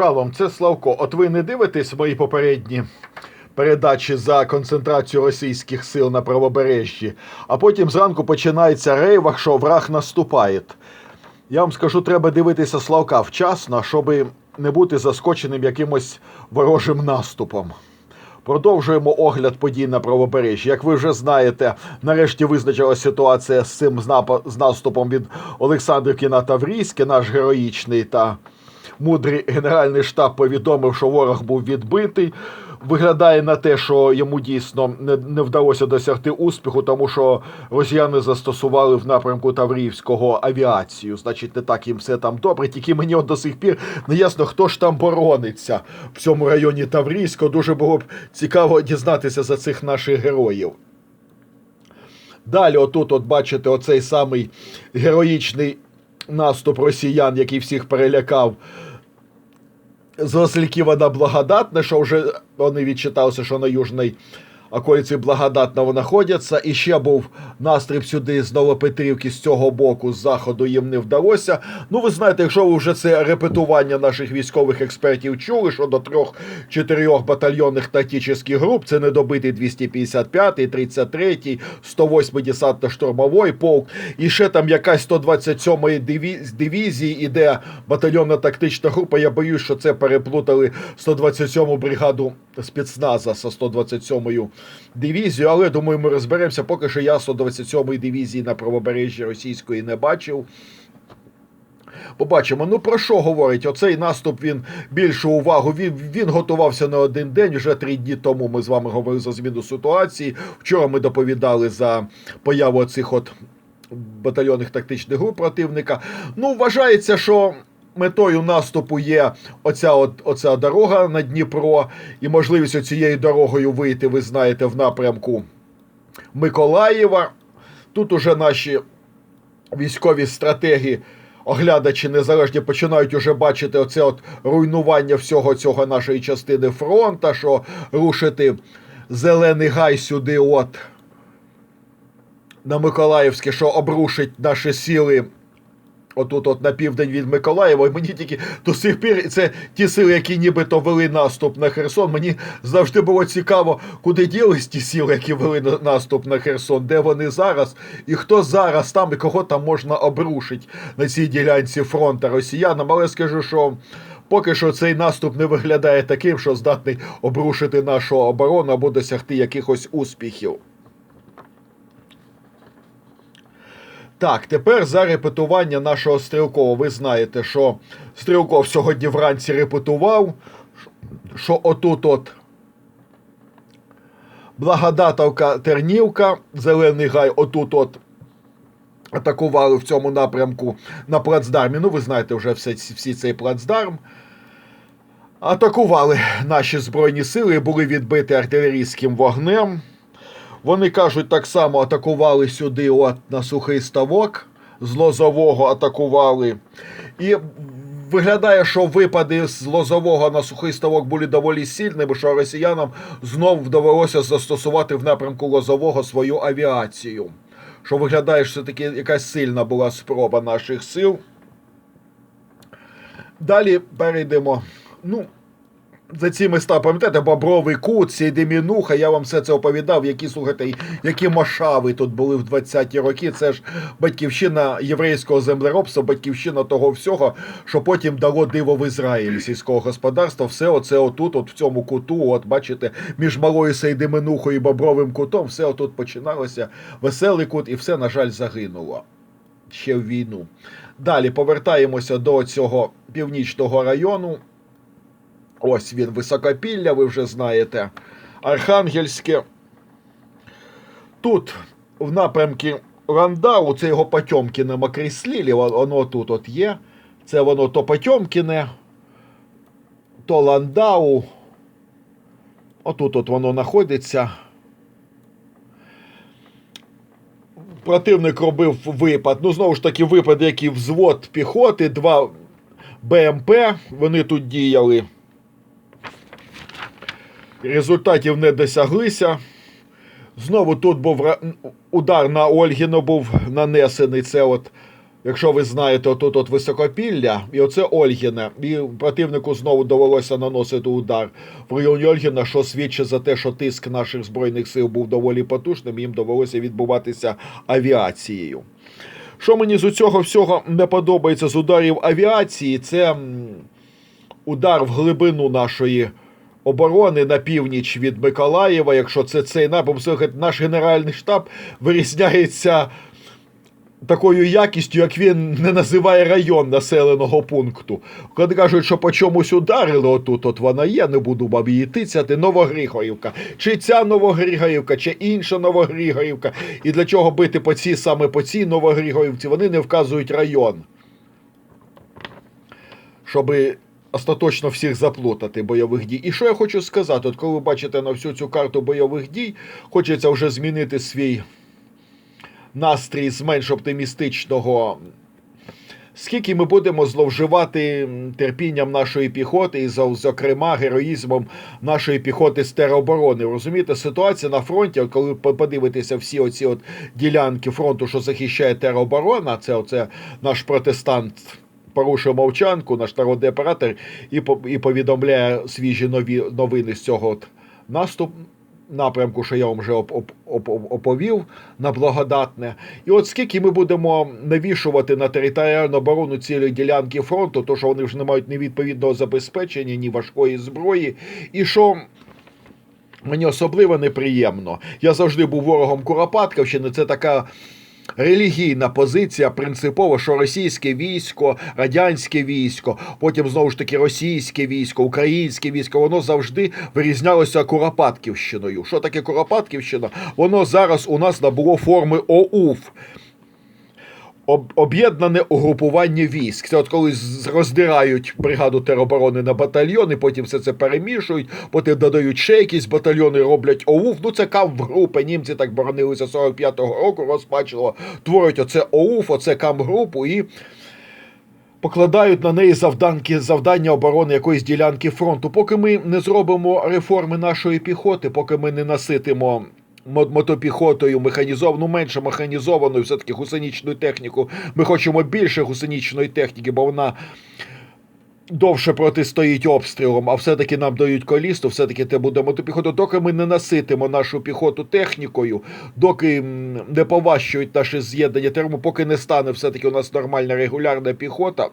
Шалом, це Славко. От ви не дивитесь мої попередні передачі за концентрацію російських сил на правобережжі, а потім зранку починається рейвах, що враг наступає. Я вам скажу, треба дивитися Славка вчасно, щоб не бути заскоченим якимось ворожим наступом. Продовжуємо огляд подій на правобережжі. Як ви вже знаєте, нарешті визначилася ситуація з цим з наступом від Олександрівки на Таврійське, наш героїчний та мудрий генеральний штаб повідомив, що ворог був відбитий. Виглядає на те, що йому дійсно не, не вдалося досягти успіху, тому що росіяни застосували в напрямку Таврівського авіацію. Значить, не так їм все там добре. Тільки мені от до сих пір не ясно, хто ж там борониться в цьому районі Таврійського. Дуже було б цікаво дізнатися за цих наших героїв. Далі, отут, от бачите, оцей самий героїчний наступ росіян, який всіх перелякав з Васильківа вона Благодатне, що вже вони відчиталися, що на южній околиці Благодатного знаходяться. І ще був настріб сюди з Новопетрівки, з цього боку, з заходу їм не вдалося. Ну, ви знаєте, якщо ви вже це репетування наших військових експертів чули, що до трьох-чотирьох батальйонних тактичних груп це недобитий 255-й, 33-й, 108-й десантно-штурмовий полк, і ще там якась 127-ї диві- дивізії іде батальйонна тактична група. Я боюсь, що це переплутали 127-му бригаду спецназа з 127-ю дивізією, але думаю, ми розберемося. Поки що я 127-ї дивізії на правобережжі російської не бачив. Побачимо. Ну про що говорить? Оцей наступ він більшу увагу. Він, він готувався не один день. Вже три дні тому ми з вами говорили за зміну ситуації. Вчора ми доповідали за появу цих от батальйонних тактичних груп противника. Ну, вважається, що. Метою наступу є оця от, оця дорога на Дніпро, і можливість цією дорогою вийти, ви знаєте, в напрямку Миколаєва. Тут уже наші військові стратеги, оглядачі незалежні, починають уже бачити оце от руйнування всього цього нашої частини фронта, що рушити зелений гай сюди, от на Миколаївське, що обрушить наші сили. Отут, от на південь від Миколаєва, і мені тільки до сих пір це ті сили, які нібито вели наступ на Херсон. Мені завжди було цікаво, куди ділись ті сили, які вели наступ на Херсон, де вони зараз, і хто зараз там, і кого там можна обрушити на цій ділянці фронту росіянам. Але скажу, що поки що цей наступ не виглядає таким, що здатний обрушити нашу оборону або досягти якихось успіхів. Так, тепер за репетування нашого Стрілкова. Ви знаєте, що Стрілков сьогодні вранці репетував, що отут от Благодатовка Тернівка, Зелений Гай, отут от атакували в цьому напрямку на плацдармі. Ну, ви знаєте вже все, всі цей плацдарм. Атакували наші Збройні сили, були відбиті артилерійським вогнем. Вони кажуть, так само атакували сюди, от на сухий ставок, з Лозового атакували. І виглядає, що випади з Лозового на сухий ставок були доволі сильними, що росіянам знов довелося застосувати в напрямку Лозового свою авіацію. Що виглядає, що все-таки якась сильна була спроба наших сил. Далі перейдемо. Ну, за ці міста, пам'ятаєте, Бобровий кут, Сідемінуха, я вам все це оповідав, які, слухайте, які машави тут були в 20-ті роки. Це ж батьківщина єврейського землеробства, батьківщина того всього, що потім дало диво в Ізраїлі сільського господарства. Все оце отут, от в цьому куту, от бачите, між малою Сейдеминухою і Бобровим кутом, все отут починалося. Веселий кут, і все, на жаль, загинуло. Ще в війну. Далі повертаємося до цього північного району. Ось він, Високопілля, ви вже знаєте. Архангельське. Тут, в напрямку Рандау, це його Потьомкіне Макріслілі, воно тут от є. Це воно то Потьомкіне, то Ландау. Отут от воно знаходиться. Противник робив випад. Ну, знову ж таки, випад, як і взвод піхоти, два БМП. Вони тут діяли. Результатів не досяглися. Знову тут був удар на Ольгіно був нанесений. Це от Якщо ви знаєте, отут от високопілля, і оце Ольгіне, і противнику знову довелося наносити удар в районі Ольгіна, що свідчить за те, що тиск наших збройних сил був доволі потужним, їм довелося відбуватися авіацією. Що мені з цього всього не подобається з ударів авіації, це удар в глибину нашої оборони на північ від Миколаєва. Якщо це цей напрям, слухайте, наш генеральний штаб вирізняється такою якістю, як він не називає район населеного пункту. Коли кажуть, що по чомусь ударили отут, от вона є, не буду вам її тицяти, Новогригорівка. Чи ця Новогригорівка, чи інша Новогригорівка. І для чого бити по цій саме по цій Новогригорівці, вони не вказують район. Щоби остаточно всіх заплутати бойових дій. І що я хочу сказати? От коли ви бачите на всю цю карту бойових дій, хочеться вже змінити свій настрій з менш оптимістичного. Скільки ми будемо зловживати терпінням нашої піхоти і, зокрема, героїзмом нашої піхоти з тероборони. Розумієте, ситуація на фронті, коли ви подивитеся всі оці от ділянки фронту, що захищає тероборона, це оце наш протестант порушує мовчанку, наш народний оператор, і, і повідомляє свіжі нові новини з цього от наступ, напрямку, що я вам вже оп- оп- оп- оповів на благодатне. І от скільки ми будемо навішувати на територіальну оборону цілої ділянки фронту, то що вони вже не мають ні відповідного забезпечення, ні важкої зброї, і що. Мені особливо неприємно. Я завжди був ворогом Куропатківщини. Це така релігійна позиція принципово, що російське військо, радянське військо, потім знову ж таки російське військо, українське військо, воно завжди вирізнялося Куропатківщиною. Що таке Куропатківщина? Воно зараз у нас набуло форми ОУФ. Об- Об'єднане угрупування військ. Це от коли роздирають бригаду тероборони на батальйони, потім все це перемішують, потім додають ще якісь батальйони, роблять ОУФ. Ну це камп-групи. Німці так боронилися 45-го року, розпачило, творять оце ОУФ, оце камп-групу і покладають на неї завданки, завдання оборони якоїсь ділянки фронту. Поки ми не зробимо реформи нашої піхоти, поки ми не наситимо. Мо- Мотопіхотою механізовану, менше механізованою, все-таки гусеничну техніку. Ми хочемо більше гусеничної техніки, бо вона довше протистоїть обстрілам, а все-таки нам дають колісту, все-таки це буде мотопіхота. Доки ми не наситимо нашу піхоту технікою, доки не поважчують наші з'єднання терму, поки не стане все-таки у нас нормальна регулярна піхота.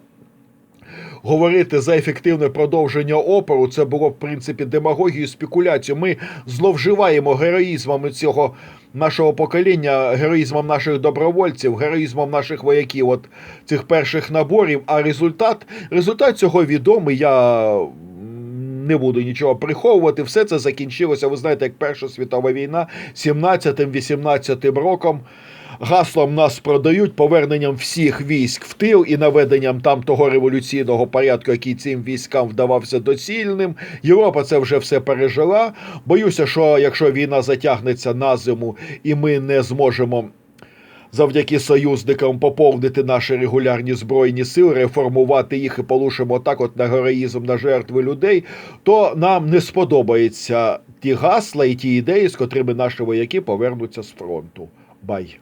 Говорити за ефективне продовження опору це було в принципі демагогією, спекуляцією. Ми зловживаємо героїзмом цього нашого покоління, героїзмом наших добровольців, героїзмом наших вояків, от цих перших наборів. А результат, результат цього відомий. Я не буду нічого приховувати. Все це закінчилося. Ви знаєте, як Перша світова війна 17-18 роком. Гаслом нас продають поверненням всіх військ в тил і наведенням там того революційного порядку, який цим військам вдавався доцільним. Європа це вже все пережила. Боюся, що якщо війна затягнеться на зиму і ми не зможемо. Завдяки союзникам поповнити наші регулярні збройні сили, реформувати їх і полушимо так, от на героїзм, на жертви людей, то нам не сподобаються ті гасла і ті ідеї, з котрими наші вояки повернуться з фронту. Бай.